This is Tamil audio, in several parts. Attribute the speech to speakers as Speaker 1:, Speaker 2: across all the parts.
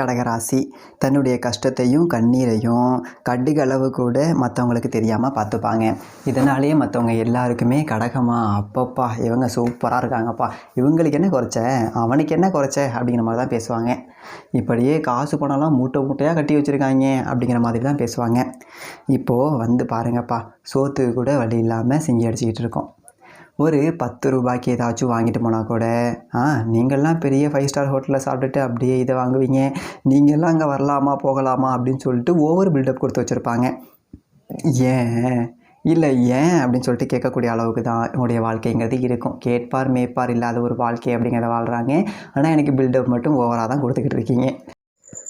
Speaker 1: கடகராசி தன்னுடைய கஷ்டத்தையும் கண்ணீரையும் கடுகளவு கூட மற்றவங்களுக்கு தெரியாமல் பார்த்துப்பாங்க இதனாலேயே மற்றவங்க எல்லாருக்குமே கடகமா அப்பப்பா இவங்க சூப்பராக இருக்காங்கப்பா. இவங்களுக்கு என்ன குறைச்ச? அவனுக்கு என்ன குறைச்ச? அப்படிங்கிற மாதிரி தான் பேசுவாங்க. இப்படியே காசு பணம்லாம் மூட்டை மூட்டையாக கட்டி வச்சுருக்காங்க அப்படிங்கிற மாதிரி தான் பேசுவாங்க. இப்போது வந்து பாருங்கப்பா சோத்துக்கு கூட வழி இல்லாமல் சிங்கி அடிச்சுக்கிட்டு இருக்கோம். ஒரு பத்து ரூபாய்க்கு ஏதாச்சும் வாங்கிட்டு போனால் கூட ஆ நீங்கள்லாம் பெரிய ஃபைவ் ஸ்டார் ஹோட்டலில் சாப்பிட்டுட்டு அப்படியே இதை வாங்குவீங்க. நீங்கள்லாம் அங்கே வரலாமா போகலாமா அப்படின்னு சொல்லிட்டு ஓவர் பில்டப் கொடுத்து வச்சுருப்பாங்க. ஏன்? இல்லை ஏன் அப்படின்னு சொல்லிட்டு கேட்கக்கூடிய அளவுக்கு தான் என்னுடைய வாழ்க்கைங்கிறது இருக்கும். கேட்பார் மேய்ப்பார் இல்லாத ஒரு வாழ்க்கை அப்படிங்கிறத வாழ்கிறாங்க ஆனால் எனக்கு பில்டப் மட்டும் ஓவராக தான் கொடுத்துக்கிட்டு இருக்கீங்க.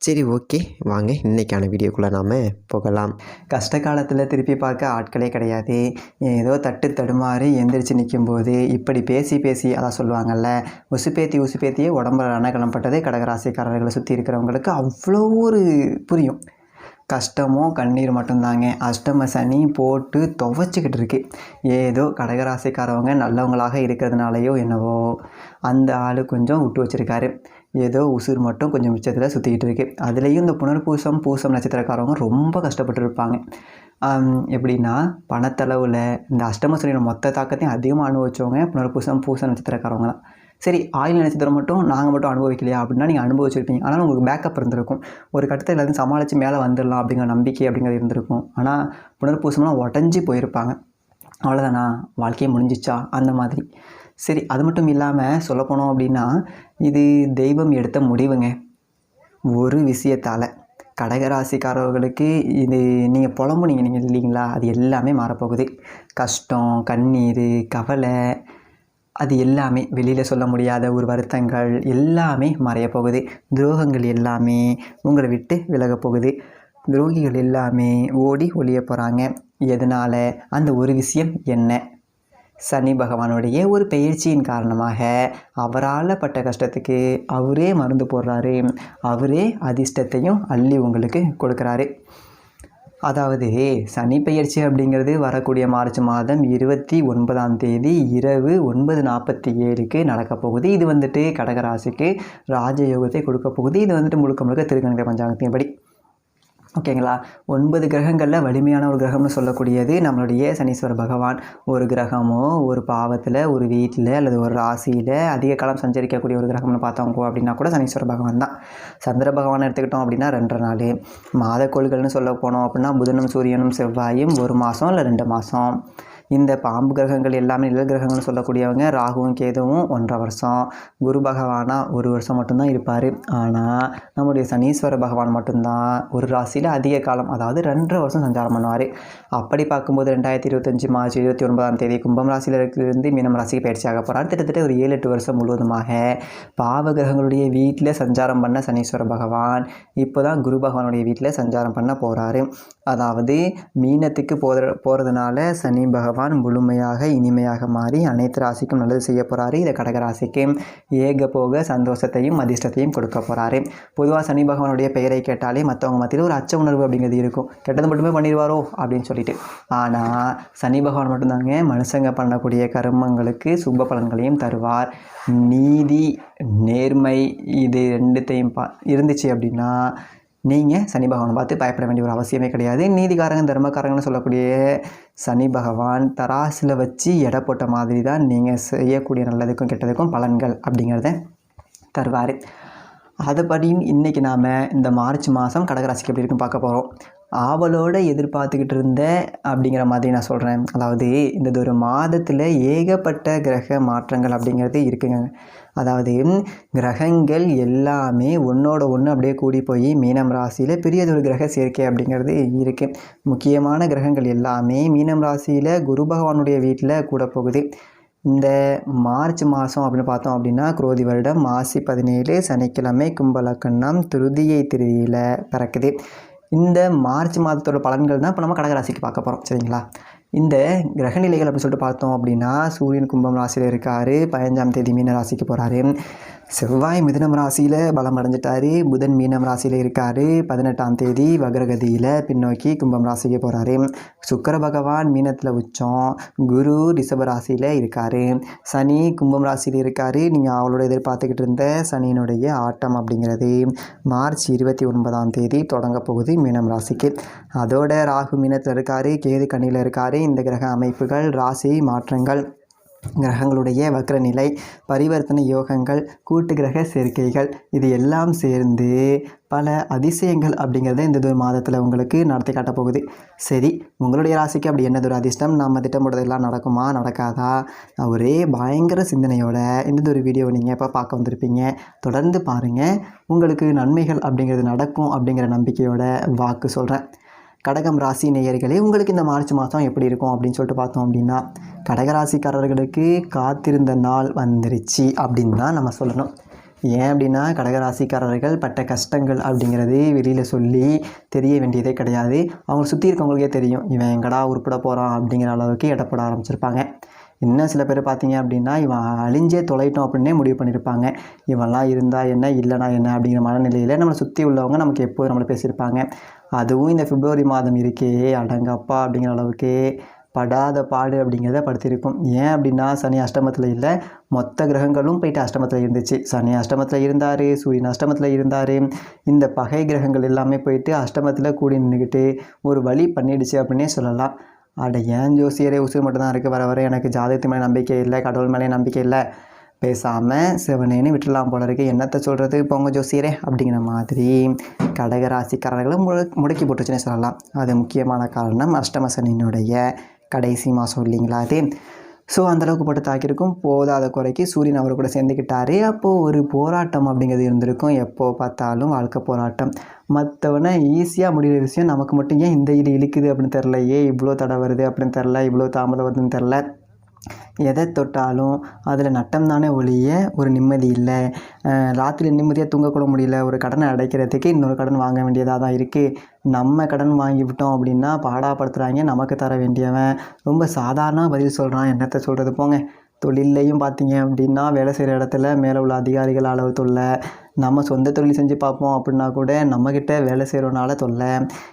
Speaker 2: சரி ஓகே. வாங்க இன்றைக்கான வீடியோக்குள்ளே நாம் போகலாம்.
Speaker 1: கஷ்ட காலத்தில் திருப்பி பார்க்க ஆட்களே கிடையாது. ஏதோ தட்டு தடுமாறி எந்திரிச்சு நிற்கும்போது இப்படி பேசி பேசி அதான் சொல்லுவாங்கள்ல உசுப்பேத்தி உசுப்பேத்தியே உடம்புல ரணகலம்பட்டதே கடகராசிக்காரர்களை சுற்றி இருக்கிறவங்களுக்கு அவ்வளோ ஒரு புரியும். கஷ்டமும் கண்ணீர் மட்டும்தாங்க. அஷ்டம சனி போட்டு துவைச்சிக்கிட்டு இருக்கு. ஏதோ கடகராசிக்காரவங்க நல்லவங்களாக இருக்கிறதுனாலையோ என்னவோ அந்த ஆள் கொஞ்சம் விட்டு வச்சிருக்காரு. ஏதோ உசுர் மட்டும் கொஞ்சம் மிச்சத்தில் சுற்றிக்கிட்டு இருக்கு. அதுலேயும் இந்த புனர்பூசம் பூசம் நட்சத்திரக்காரவங்க ரொம்ப கஷ்டப்பட்டுருப்பாங்க. எப்படின்னா பணத்தளவில் இந்த அஷ்டம சனியோட மொத்த தாக்கத்தையும் அதிகமாக அனுபவிச்சவங்க புனர்பூசம் பூச நட்சத்திரக்காரவங்க தான். சரி ஆயில் நட்சத்திரம் மட்டும் நாங்கள் மட்டும் அனுபவிக்கலையா? அப்படின்னா நீங்கள் அனுபவிச்சிருப்பீங்க. ஆனால் உங்களுக்கு பேக்கப் இருந்திருக்கும். ஒரு கட்டத்தில் எல்லாத்தையும் சமாளித்து மேலே வந்துடலாம் அப்படிங்கிற நம்பிக்கை அப்படிங்கிறது இருந்திருக்கும். ஆனால் புனர்பூசம்லாம் உடஞ்சி போயிருப்பாங்க. அவ்வளோதானா வாழ்க்கையே முடிஞ்சிச்சா? அந்த மாதிரி. சரி அது மட்டும் இல்லாமல் சொல்லப்போனோம் அப்படின்னா இது தெய்வம் எடுத்த முடிவுங்க. ஒரு விஷயத்தால். கடகராசிக்காரர்களுக்கு இது நீங்கள் புலம்புனீங்க நீங்கள் இல்லைங்களா? அது எல்லாமே மாறப்போகுது. கஷ்டம் கண்ணீர் கவலை அது எல்லாமே வெளியில் சொல்ல முடியாத ஒரு வருத்தங்கள் எல்லாமே மறைய போகுது. துரோகங்கள் எல்லாமே உங்களை விட்டு விலக போகுது. துரோகிகள் எல்லாமே ஓடி ஒழிய போகிறாங்க எதனால்? அந்த ஒரு விஷயம் என்ன? சனி பகவானுடைய ஒரு பயிற்சியின் காரணமாக அவரால் பட்ட கஷ்டத்துக்கு அவரே மருந்து போடுறாரு. அவரே அதிர்ஷ்டத்தையும் அள்ளி உங்களுக்கு கொடுக்குறாரு. அதாவது சனி பெயர்ச்சி அப்படிங்கிறது வரக்கூடிய மார்ச் மாதம் இருபத்தி ஒன்பதாம் தேதி இரவு ஒன்பது நாற்பத்தி ஏழுக்கு நடக்க போகுது. இது வந்துட்டு கடகராசிக்கு ராஜயோகத்தை கொடுக்க போகுது. இது வந்துட்டு முழுக்க முழுக்க திருக்கணித பஞ்சாங்கத்தின் படி. ஓகேங்களா? ஒன்பது கிரகங்களில் வலிமையான ஒரு கிரகம்னு சொல்லக்கூடியது நம்மளுடைய சனீஸ்வர பகவான். ஒரு கிரகமோ ஒரு பாவத்தில் ஒரு வீட்டில் அல்லது ஒரு ராசியில் அதிக காலம் சஞ்சரிக்கக்கூடிய ஒரு கிரகம்னு பார்த்தோம் அப்படின்னா கூட சனீஸ்வர பகவான் தான். சந்திர பகவான் எடுத்துக்கிட்டோம் அப்படின்னா ரெண்டரை நாள். மாதக்கோள்கள்னு சொல்ல போனோம் அப்படின்னா புதனும் சூரியனும் செவ்வாயும் ஒரு மாதம் இல்லை ரெண்டு மாதம் இந்த பாம்பு கிரகங்கள் எல்லாமே நிழல் கிரகங்கள்னு சொல்லக்கூடியவங்க ராகுவும் கேதுவும் ஒன்றரை வருஷம். குரு பகவானாக ஒரு வருஷம் மட்டும்தான் இருப்பார். ஆனால் நம்முடைய சனீஸ்வர பகவான் மட்டும்தான் ஒரு ராசியில் அதிக காலம் அதாவது ரெண்டரை வருஷம் சஞ்சாரம் பண்ணுவார். அப்படி பார்க்கும்போது ரெண்டாயிரத்தி இருபத்தஞ்சி மார்ச் இருபத்தி ஒன்பதாம் தேதி கும்பம் ராசியில் இருந்து மீனம் ராசிக்கு பயிற்சியாக போகிறார் கிட்டத்தட்ட ஒரு ஏழு எட்டு வருஷம் முழுவதுமாக பாவ கிரகங்களுடைய வீட்டில் சஞ்சாரம் பண்ண சனீஸ்வர பகவான் இப்போ தான் குரு பகவானுடைய வீட்டில் சஞ்சாரம் பண்ண போகிறாரு அதாவது மீனத்துக்கு போகிற போகிறதுனால சனி பகவான் முழுமையாக இனிமையாக மாறி அனைத்து ராசிக்கும் நல்லது செய்ய போகிறாரு இதை கடகராசிக்கு ஏக போக சந்தோஷத்தையும் அதிர்ஷ்டத்தையும் கொடுக்க போகிறாரு பொதுவாக சனி பகவானுடைய பெயரை கேட்டாலே மற்றவங்க மத்தியில் ஒரு அச்ச உணர்வு அப்படிங்கிறது இருக்கும். கெட்டது மட்டுமே பண்ணிடுவாரோ? அப்படின்னு சொல்லிட்டு. ஆனால் சனி பகவான் மட்டும்தாங்க மனுஷங்க பண்ணக்கூடிய கர்மங்களுக்கு சுப பலன்களையும் தருவார். நீதி நேர்மை இது ரெண்டுத்தையும் பா இருந்துச்சு அப்படின்னா நீங்கள் சனி பகவானை பார்த்து பயப்பட வேண்டிய ஒரு அவசியமே கிடையாது. நீதிகாரங்க தர்மகாரங்கன்னு சொல்லக்கூடிய சனி பகவான் தராசில் வச்சு எடை போட்ட மாதிரி தான் நீங்கள் செய்யக்கூடிய நல்லதுக்கும் கெட்டதுக்கும் பலன்கள் அப்படிங்கிறத தருவார். அதுபடி இன்றைக்கி நாம் இந்த மார்ச் மாதம் கடகராசிக்கு எப்படி இருக்கும் பார்க்க போகிறோம் ஆவலோடு எதிர்பார்த்துக்கிட்டு இருந்தேன் அப்படிங்கிற மாதிரி நான் சொல்கிறேன் அதாவது இந்த ஒரு மாதத்தில் ஏகப்பட்ட கிரக மாற்றங்கள் அப்படிங்கிறது இருக்குங்க. அதாவது கிரகங்கள் எல்லாமே ஒன்றோட ஒன்று அப்படியே கூடி போய் மீனம் ராசியில் பெரியதொரு கிரக சேர்க்கை அப்படிங்கிறது இருக்குது முக்கியமான கிரகங்கள் எல்லாமே மீனம் ராசியில் குரு பகவானுடைய வீட்டில் கூட போகுது. இந்த மார்ச் மாதம் அப்படின்னு பார்த்தோம் அப்படின்னா குரோதி வருடம் மாசி பதினேழு சனிக்கிழமை கும்பலக்கண்ணம் திருதியை திருதியில் பிறக்குது. இந்த மார்ச் மாதத்தோட பலன்கள் தான் இப்போ நம்ம கடகராசிக்கு பார்க்க போகிறோம் சரிங்களா? இந்த கிரகநிலைகள் அப்படின்னு சொல்லிட்டு பார்த்தோம் அப்படின்னா சூரியன் கும்பம் ராசியில் இருக்கார். பதினஞ்சாம் தேதி மீன ராசிக்கு போகிறாரு செவ்வாய் மிதுனம் ராசியில் பலம் அடைஞ்சிட்டாரு. புதன் மீனம் ராசியில் இருக்கார். பதினெட்டாம் தேதி வக்ரகதியில் பின்னோக்கி கும்பம் ராசிக்கு போகிறாரு சுக்கர பகவான் மீனத்தில் உச்சம். குரு ரிஷப ராசியில் இருக்கார். சனி கும்பம் ராசியில் இருக்கார். நீங்கள் அவளோட எதிர்பார்த்துக்கிட்டு இருந்த சனியினுடைய ஆட்டம் அப்படிங்கிறது மார்ச் இருபத்தி ஒன்பதாம் தேதி தொடங்க போகுது மீனம் ராசிக்கு. அதோட ராகு மீனத்தில் இருக்கார். கேது கண்ணியில் இருக்கார். இந்த கிரக அமைப்புகள் ராசி மாற்றங்கள் கிரகங்களுடைய வக்ரநிலை பரிவர்த்தனை யோகங்கள் கூட்டு கிரக சேர்க்கைகள் இது எல்லாம் சேர்ந்து பல அதிசயங்கள் அப்படிங்கிறத இந்த ஒரு மாதத்தில் உங்களுக்கு நடத்தி போகுது. சரி உங்களுடைய ராசிக்கு அப்படி என்னது ஒரு அதிர்ஷ்டம்? நம்ம திட்டமிடுறதெல்லாம் நடக்குமா? நடக்காதா? ஒரே பயங்கர சிந்தனையோட இந்த ஒரு வீடியோவை நீங்கள் எப்போ பார்க்க வந்திருப்பீங்க தொடர்ந்து பாருங்கள் உங்களுக்கு நன்மைகள் அப்படிங்கிறது நடக்கும் அப்படிங்கிற நம்பிக்கையோட வாக்கு சொல்கிறேன் கடகம் ராசி நேயர்களே உங்களுக்கு இந்த மார்ச் மாதம் எப்படி இருக்கும் அப்படின்னு சொல்லிட்டு பார்த்தோம் அப்படின்னா கடகராசிக்காரர்களுக்கு காத்திருந்த நாள் வந்துருச்சு அப்படின்னு தான் நம்ம சொல்லணும். ஏன் அப்படின்னா கடகராசிக்காரர்கள் பட்ட கஷ்டங்கள் அப்படிங்கிறது வெளியில் சொல்லி தெரிய வேண்டியதே கிடையாது. அவங்க சுற்றி இருக்கவங்களுக்கே தெரியும் இவன் எங்கடா உருப்பிட போகிறான் அப்படிங்கிற அளவுக்கு இடப்பட ஆரம்பிச்சிருப்பாங்க. இன்னும் சில பேர் பார்த்தீங்க அப்படின்னா இவன் அழிஞ்சே தொலைட்டோம் அப்படின்னே முடிவு பண்ணியிருப்பாங்க. இவன்லாம் இருந்தால் என்ன இல்லைனா என்ன அப்படிங்கிற மனநிலையில் நம்மளை சுற்றி உள்ளவங்க நமக்கு எப்போதும் நம்மளை பேசியிருப்பாங்க. அதுவும் இந்த பிப்ரவரி மாதம் இருக்கே அடங்கப்பா அப்படிங்கிற அளவுக்கு படாத பாடு அப்படிங்கிறத படுத்திருக்கும். ஏன் அப்படின்னா சனி அஷ்டமத்தில் இல்லை மொத்த கிரகங்களும் போயிட்டு அஷ்டமத்தில் இருந்துச்சு. சனி அஷ்டமத்தில் இருந்தார் சூரியன் அஷ்டமத்தில் இருந்தார். இந்த பகை கிரகங்கள் எல்லாமே போயிட்டு அஷ்டமத்தில் கூடி நின்றுக்கிட்டு ஒரு வழி பண்ணிடுச்சு அப்படின்னே சொல்லலாம். அட ஏன் ஜோசியரே உசுறு மட்டும்தான் இருக்குது வர வர எனக்கு ஜாதகத்து மேலே நம்பிக்கை இல்லை கடவுள் மேலே நம்பிக்கை இல்லை. பேசாமல் சிவனேன்னு விட்டுலாம் போல இருக்கு. என்னத்தை சொல்கிறது பொங்க ஜோசியரே அப்படிங்கிற மாதிரி கடகராசிக்காரர்களும் முட முடக்கி போட்டுச்சுன்னு சொல்லலாம். அது முக்கியமான காரணம் அஷ்டம சனியினுடைய கடைசி மாதம் இல்லைங்களா அது? ஸோ அந்தளவுக்கு போட்டு தாக்கியிருக்கும். போதாத குறைக்கு சூரியன் அவர் கூட சேர்ந்துக்கிட்டாரு அப்போது ஒரு போராட்டம் அப்படிங்கிறது இருந்திருக்கும். எப்போ பார்த்தாலும் வாழ்க்கை போராட்டம். மற்றவனை ஈஸியாக முடிகிற விஷயம் நமக்கு மட்டும் ஏன் இந்த இது இழுக்குது அப்படின்னு தெரில? ஏன் இவ்வளோ தடை வருது அப்படின்னு தெரில? இவ்வளோ தாமதம் வருதுன்னு தெரில? எதை தொட்டாலும் அதில் நட்டம் தானே ஒழிய ஒரு நிம்மதி இல்லை. ராத்திரி நிம்மதியாக தூங்கக்கூட முடியல. ஒரு கடனை அடைக்கிறதுக்கு இன்னொரு கடன் வாங்க வேண்டியதாக தான் இருக்குது நம்ம கடன் வாங்கி விட்டோம் அப்படின்னா பாடாப்படுத்துகிறாங்க நமக்கு தர வேண்டியவன். ரொம்ப சாதாரண பதில் சொல்கிறான் என்னத்தை சொல்கிறது போங்க. தொழில்லையும் பார்த்தீங்க அப்படின்னா வேலை செய்கிற இடத்துல மேலே உள்ள அதிகாரிகள் அளவு தொல்லை நம்ம சொந்த தொழில் செஞ்சு பார்ப்போம் அப்படின்னா கூட நம்மக்கிட்ட வேலை செய்கிறவனால தொல்லை.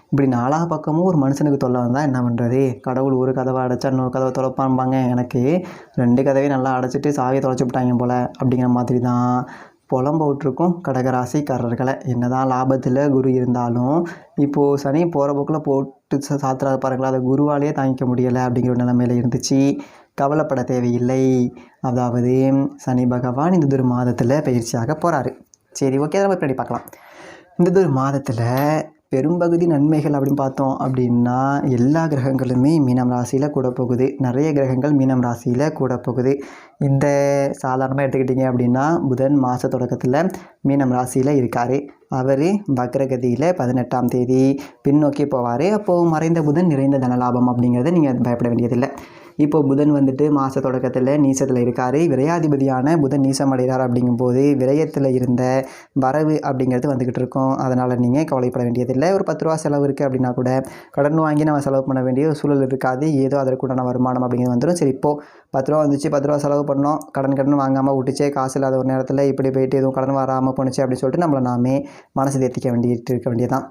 Speaker 1: இப்படி நாலா பக்கமும் ஒரு மனுஷனுக்கு தொல்லை வந்தால் என்ன பண்ணுறது கடவுள் ஒரு கதவை அடைச்சா இன்னொரு கதவை தொலைப்பான்பாங்க எனக்கு ரெண்டு கதவையும் நல்லா அடைச்சிட்டு சாவியை தொலைச்சி விட்டாங்க போல் அப்படிங்கிற மாதிரி தான் புலம்ப விட்டுருக்கும் கடகராசிக்காரர்களை. என்னதான் லாபத்தில் குரு இருந்தாலும் இப்போது சனி போகிற போக்கில் போட்டு சா- சாத்துறாரு பாருங்களா அதை குருவாலேயே தாங்கிக்க முடியலை அப்படிங்கிற ஒரு இருந்துச்சு. கவலைப்பட தேவையில்லை. அதாவது சனி பகவான் இந்த ஒரு மாதத்தில் பயிற்சியாக போகிறாரு சரி ஓகே நம்ம பின்னாடி பார்க்கலாம். இந்த ஒரு மாதத்தில் பெரும்பகுதி நன்மைகள் அப்படின்னு பார்த்தோம் அப்படின்னா எல்லா கிரகங்களுமே மீனம் ராசியில் கூட போகுது. நிறைய கிரகங்கள் மீனம் ராசியில் கூட போகுது. இந்த சாதாரணமாக எடுத்துக்கிட்டிங்க அப்படின்னா புதன் மாத தொடக்கத்தில் மீனம் ராசியில் இருக்கார். அவர் வக்ரகதியில் பதினெட்டாம் தேதி பின்னோக்கி போவார். அப்போது மறைந்த புதன் நிறைந்த தனலாபம் அப்படிங்கிறத நீங்கள் பயப்பட வேண்டியதில்லை. இப்போ புதன் வந்துட்டு மாத தொடக்கத்தில் நீசத்தில் இருக்கார். விரையாதிபதியான புதன் நீசம் அடைகிறார் அப்படிங்கும்போது விரயத்தில் இருந்த வரவு அப்படிங்கிறது வந்துக்கிட்டு இருக்கும். அதனால் நீங்கள் கவலைப்பட வேண்டியதில்லை. ஒரு பத்து ரூபா செலவு இருக்குது அப்படின்னா கூட கடன் வாங்கி நம்ம செலவு பண்ண வேண்டிய ஒரு சூழல் இருக்காது. ஏதோ அதற்குண்டான வருமானம் அப்படிங்கிறது வந்துடும் சரி இப்போது பத்து ரூபா வந்துச்சு பத்து ரூபா செலவு பண்ணோம். கடன் கடன் வாங்காமல் விட்டுச்சே காசு இல்லாத ஒரு நேரத்தில் இப்படி போயிட்டு எதுவும் கடன் வராமல் போணுச்சு அப்படின்னு சொல்லிட்டு நம்மளை நாமே மனசு தேர்த்திக்க வேண்டிட்டு இருக்க வேண்டியதான்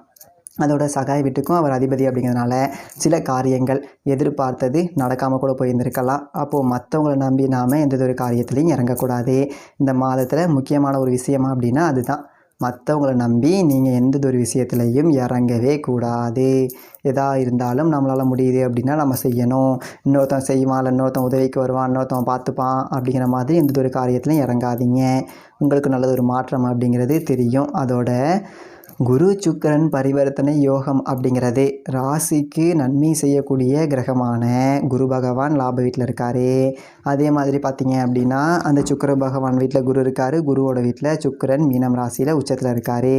Speaker 1: அதோட சகாய் வீட்டுக்கும் அவர் அதிபதி அப்படிங்கிறதுனால சில காரியங்கள் எதிர்பார்த்தது நடக்காமல் கூட போயிருந்திருக்கலாம். அப்போது மற்றவங்கள நம்பி நாம் எந்த ஒரு காரியத்துலையும் இறங்கக்கூடாது. இந்த மாதத்தில் முக்கியமான ஒரு விஷயமா அப்படின்னா அதுதான். மற்றவங்கள நம்பி நீங்கள் எந்த ஒரு விஷயத்துலையும் இறங்கவே கூடாது. எதா இருந்தாலும் நம்மளால் முடியுது அப்படின்னா நம்ம செய்யணும். இன்னொருத்தன் செய்வான் இல்லை இன்னொருத்தன் உதவிக்கு வருவான் இன்னொருத்தன் பார்த்துப்பான் அப்படிங்கிற மாதிரி எந்த ஒரு காரியத்திலையும் இறங்காதீங்க. உங்களுக்கு நல்லது ஒரு மாற்றம் அப்படிங்கிறது தெரியும். அதோட குரு சுக்கிரன் பரிவர்த்தனை யோகம் அப்படிங்கிறது ராசிக்கு நன்மை செய்யக்கூடிய கிரகமான குரு பகவான் லாப வீட்டில் இருக்கார். அதே மாதிரி பார்த்தீங்க அப்படின்னா அந்த சுக்கர பகவான் வீட்டில் குரு இருக்கார். குருவோட வீட்டில் சுக்கிரன் மீனம் ராசியில் உச்சத்தில் இருக்கார்.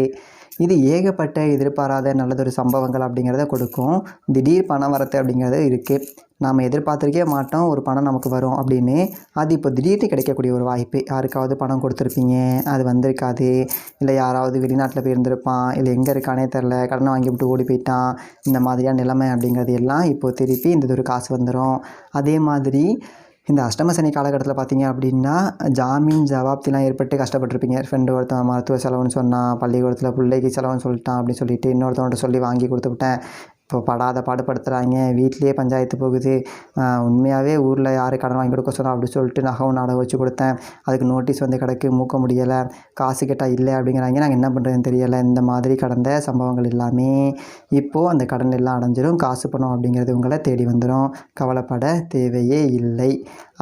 Speaker 1: இது ஏகப்பட்ட எதிர்பாராத நல்லதொரு சம்பவங்கள் அப்படிங்கிறத கொடுக்கும். திடீர் பண வரத்து அப்படிங்கிறது இருக்குது நாம் எதிர்பார்த்துருக்கே மாட்டோம். ஒரு பணம் நமக்கு வரும் அப்படின்னு. அது இப்போ திடீர்னு கிடைக்கக்கூடிய ஒரு வாய்ப்பு. யாருக்காவது பணம் கொடுத்துருப்பீங்க. அது வந்திருக்காது. இல்லை யாராவது வெளிநாட்டில் போயிருந்திருப்பான். இல்லை எங்கே இருக்கானே தெரில கடனை வாங்கி விட்டு ஓடி போயிட்டான். இந்த மாதிரியான நிலைமை அப்படிங்கிறது எல்லாம் இப்போது திருப்பி இந்த ஒரு காசு வந்துடும் அதே மாதிரி இந்த அஷ்டம சனி காலகட்டத்தில் பார்த்தீங்க அப்படின்னா ஜாமீன் ஜவாப்திலாம் ஏற்பட்டு கஷ்டப்பட்டிருப்பீங்க. ஃப்ரெண்டு ஒருத்தன் மருத்துவ செலவுன்னு சொன்னான் பள்ளிக்கூடத்தில் பிள்ளைக்கு செலவுன்னு சொல்லிட்டான் அப்படின்னு சொல்லிட்டு இன்னொருத்தவன்கிட்ட சொல்லி வாங்கி கொடுத்து விட்டேன். இப்போ படாத பாடுபடுத்துகிறாங்க வீட்லேயே பஞ்சாயத்து போகுது. உண்மையாகவே ஊரில் யார் கடன் வாங்கி கொடுக்க சொன்னால் அப்படி சொல்லிட்டு நகவும் நாடகம் வச்சு கொடுத்தேன். அதுக்கு நோட்டீஸ் வந்து கிடக்கு. மூக்க முடியலை. காசு கேட்டால் இல்லை அப்படிங்கிறாங்க. நாங்கள் என்ன பண்ணுறதுன்னு தெரியலை. இந்த மாதிரி கடந்த சம்பவங்கள் எல்லாமே இப்போது அந்த கடன் எல்லாம் அடைஞ்சிரும். காசு பணம் அப்படிங்கிறது உங்களை தேடி வந்துடும் கவலைப்பட தேவையே இல்லை.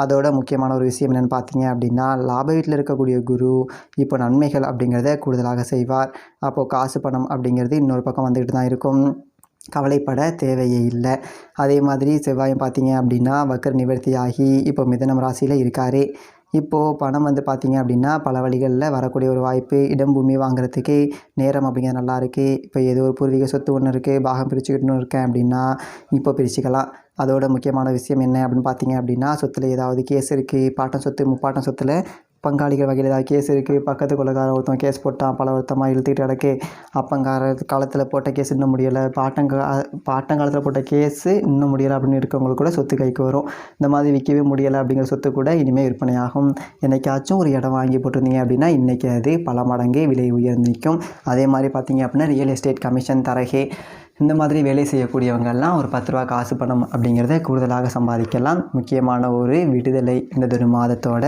Speaker 1: அதோட முக்கியமான ஒரு விஷயம் என்னென்னு பார்த்தீங்க அப்படின்னா லாப வீட்டில் இருக்கக்கூடிய குரு இப்போ நன்மைகள் அப்படிங்கிறத கூடுதலாக செய்வார். அப்போது காசு பணம் அப்படிங்கிறது இன்னொரு பக்கம் வந்துக்கிட்டு தான் இருக்கும். கவலைப்பட தேவையே இல்லை. அதே மாதிரி செவ்வாயும் பார்த்தீங்க அப்படின்னா வக்கர் நிவர்த்தி ஆகி இப்போ மிதனம் ராசியில் இருக்கார். இப்போது பணம் வந்து பார்த்திங்க அப்படின்னா பல வழிகளில் வரக்கூடிய ஒரு வாய்ப்பு இடம் பூமி வாங்குறதுக்கு நேரம் அப்படிங்கிறது நல்லா இருக்குது இப்போ ஏதோ ஒரு பூர்வீக சொத்து ஒன்று இருக்குது பாகம் பிரிச்சுக்கிட்டு இருக்கேன் அப்படின்னா இப்போ பிரிச்சுக்கலாம். அதோட முக்கியமான விஷயம் என்ன அப்படின்னு பார்த்தீங்க அப்படின்னா சொத்தில் ஏதாவது கேஸ் இருக்குது பாட்டம் சொத்து முப்பாட்டம் சொத்தில் பங்காளிகள் வகையில் ஏதாவது கேஸ் இருக்குது பக்கத்து கொள்ளக்கார ஒருத்தன் கேஸ் போட்டான் பல வருத்தமாக இழுத்துக்கிட்டு கிடக்கு. அப்பங்கார காலத்தில் போட்ட கேஸ் இன்னும் முடியலை. பாட்டங்க பாட்டங்காலத்தில் போட்ட கேஸு இன்னும் முடியலை அப்படின்னு இருக்கவங்களுக்கு கூட சொத்து கைக்கு வரும். இந்த மாதிரி விற்கவே முடியலை அப்படிங்கிற சொத்து கூட இனிமேல் விற்பனையாகும். என்னைக்காச்சும் ஒரு இடம் வாங்கி போட்டிருந்தீங்க அப்படின்னா இன்றைக்கி அது பல மடங்கு விலை உயர்ந்து நிற்கும் அதே மாதிரி பார்த்தீங்க அப்படின்னா ரியல் எஸ்டேட் கமிஷன் தரகே. இந்த மாதிரி வேலை செய்யக்கூடியவங்கெல்லாம் ஒரு பத்து ரூபா காசு பணம் அப்படிங்கிறத கூடுதலாக சம்பாதிக்கலாம். முக்கியமான ஒரு விடுதலை இந்த மாதத்தோட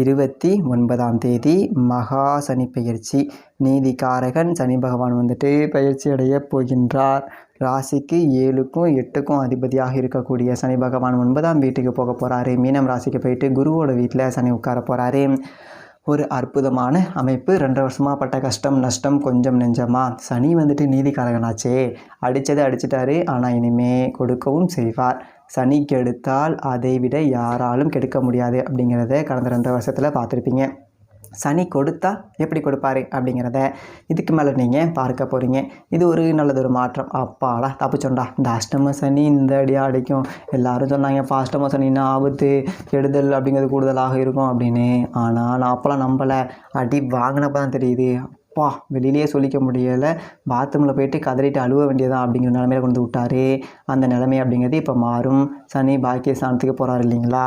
Speaker 1: இருபத்தி ஒன்பதாம் தேதி மகா சனி பயிற்சி. நீதிகாரகன் சனி பகவான் வந்துட்டு பயிற்சி அடைய போகின்றார். ராசிக்கு ஏழுக்கும் எட்டுக்கும் அதிபதியாக இருக்கக்கூடிய சனி பகவான் ஒன்பதாம் வீட்டுக்கு போக போகிறாரு மீனம் ராசிக்கு போயிட்டு குருவோட வீட்டில் சனி உட்கார போகிறாரு ஒரு அற்புதமான அமைப்பு. ரெண்டரை வருஷமாக பட்ட கஷ்டம் நஷ்டம் கொஞ்சம் நெஞ்சமா. சனி வந்துட்டு நீதிக்காரகனாச்சே. அடித்ததை அடிச்சிட்டாரு ஆனால் இனிமே கொடுக்கவும் செய்வார். சனி கெடுத்தால் அதை விட யாராலும் கெடுக்க முடியாது அப்படிங்கிறத கடந்த ரெண்டரை வருஷத்தில் பார்த்துருப்பீங்க. சனி கொடுத்தா எப்படி கொடுப்பாரு அப்படிங்கிறத இதுக்கு மேலே நீங்கள் பார்க்க போகிறீங்க இது ஒரு நல்லதொரு மாற்றம். அப்பாடா தப்பிச்சோண்டா. இந்த அஷ்டம சனி இந்த அடியாக அடிக்கும். எல்லாரும் சொன்னாங்க இப்போ அஷ்டம சனின்னா ஆபத்து? கெடுதல் அப்படிங்கிறது கூடுதலாக இருக்கும் அப்படின்னு. ஆனால் நான் அப்போலாம் நம்பலை. அடி வாங்கினப்போ தான் தெரியுது. அப்பா வெளியிலேயே சொல்லிக்க முடியலை. பாத்ரூமில் போயிட்டு கதறிட்டு அழுவ வேண்டியதான் அப்படிங்கிற நிலமையில கொண்டு விட்டாரு. அந்த நிலைமை அப்படிங்கிறது இப்போ மாறும். சனி பாக்கிய ஸ்தானத்துக்கு போகிறாரு இல்லைங்களா?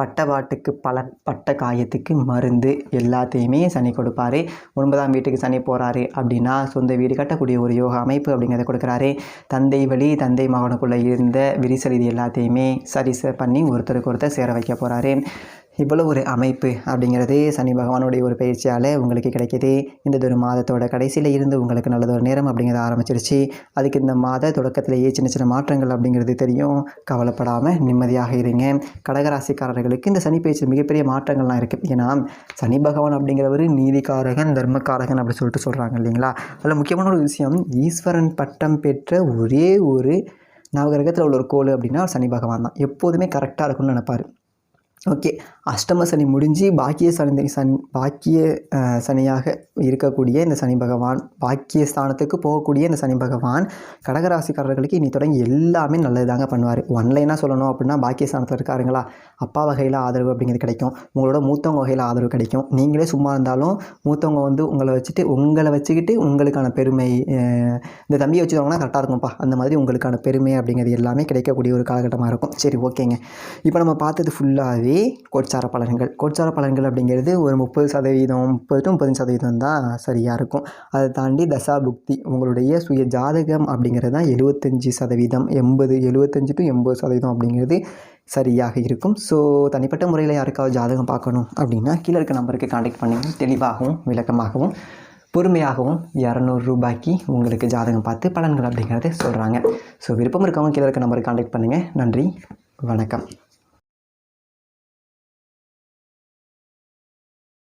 Speaker 1: பட்ட பாட்டுக்கு பல பட்ட காயத்துக்கு மருந்து எல்லாத்தையுமே சனி கொடுப்பாரு. ஒன்பதாம் வீட்டுக்கு சனி போகிறாரு அப்படின்னா சொந்த வீடு கட்டக்கூடிய ஒரு யோகா அமைப்பு அப்படிங்கிறத கொடுக்குறாரு. தந்தை வழி தந்தை மகனுக்குள்ளே இருந்த விரிசல் இது எல்லாத்தையுமே சரி பண்ணி ஒருத்தருக்கு ஒருத்தர் சேர வைக்க போகிறாரு இவ்வளோ ஒரு அமைப்பு அப்படிங்கிறது சனி பகவானுடைய ஒரு பயிற்சியால் உங்களுக்கு கிடைக்கிது. இந்த ஒரு மாதத்தோட கடைசியில் இருந்து உங்களுக்கு நல்லதொரு நேரம் அப்படிங்கிறத ஆரம்பிச்சிருச்சு. அதுக்கு இந்த மாத தொடக்கத்திலேயே சின்ன சின்ன மாற்றங்கள் அப்படிங்கிறது தெரியும். கவலைப்படாமல் நிம்மதியாக இருங்க. கடகராசிக்காரர்களுக்கு இந்த சனி பயிற்சி மிகப்பெரிய மாற்றங்கள்லாம் இருக்குது ஏன்னா சனி பகவான் அப்படிங்கிறவர் நீதிக்காரகன் தர்மக்காரகன் அப்படி சொல்லிட்டு சொல்கிறாங்க இல்லைங்களா? அதில் முக்கியமான ஒரு விஷயம் ஈஸ்வரன் பட்டம் பெற்ற ஒரே ஒரு நவகிரகத்தில் உள்ள ஒரு கோள் அப்படின்னா சனி பகவான் தான். எப்போதுமே கரெக்டாக இருக்கும்னு நினைப்பார். ஓகே. அஷ்டம சனி முடிஞ்சு பாக்கிய சனி சன் பாக்கிய சனியாக இருக்கக்கூடிய இந்த சனி பகவான் பாக்கிய ஸ்தானத்துக்கு போகக்கூடிய இந்த சனி பகவான் கடகராசிக்காரர்களுக்கு இனி தொடங்கி எல்லாமே நல்லது தாங்க பண்ணுவார் ஒன்லைனாக சொல்லணும் அப்படின்னா பாக்கிய ஸ்தானத்தில் இருக்காருங்களா? அப்பா வகையில் ஆதரவு அப்படிங்கிறது கிடைக்கும். உங்களோட மூத்தவங்க வகையில் ஆதரவு கிடைக்கும். நீங்களே சும்மா இருந்தாலும் மூத்தவங்க வந்து உங்களை வச்சுட்டு உங்களை வச்சுக்கிட்டு உங்களுக்கான பெருமை இந்த தம்பியை வச்சுருவாங்கன்னா கரெக்டாக இருக்கும்ப்பா. அந்த மாதிரி உங்களுக்கான பெருமை அப்படிங்கிறது எல்லாமே கிடைக்கக்கூடிய ஒரு காலகட்டமாக இருக்கும். சரி ஓகேங்க. இப்போ நம்ம பார்த்தது ஃபுல்லாகவே கோட்சார பலன்கள். கோட்சார பலன்கள் அப்படிங்கிறது ஒரு முப்பது சதவீதம் முப்பது டு முப்பது சதவீதம் தான் சரியாக இருக்கும். அதை தாண்டி தசா புக்தி உங்களுடைய சுய ஜாதகம் அப்படிங்கிறது தான் எழுபத்தஞ்சி சதவீதம் எண்பது எழுபத்தஞ்சி டு எண்பது சதவீதம் அப்படிங்கிறது சரியாக இருக்கும். ஸோ தனிப்பட்ட முறையில் யாருக்காவது ஜாதகம் பார்க்கணும் அப்படின்னா கீழே இருக்க நம்பருக்கு காண்டாக்ட் பண்ணுங்கள் தெளிவாகவும் விளக்கமாகவும் பொறுமையாகவும் இரநூறு ரூபாய்க்கு உங்களுக்கு ஜாதகம் பார்த்து பலன்கள் அப்படிங்கிறத சொல்கிறாங்க ஸோ விருப்பம் இருக்கவங்க கீழே இருக்க நம்பருக்கு காண்டாக்ட் பண்ணுங்கள் நன்றி வணக்கம்.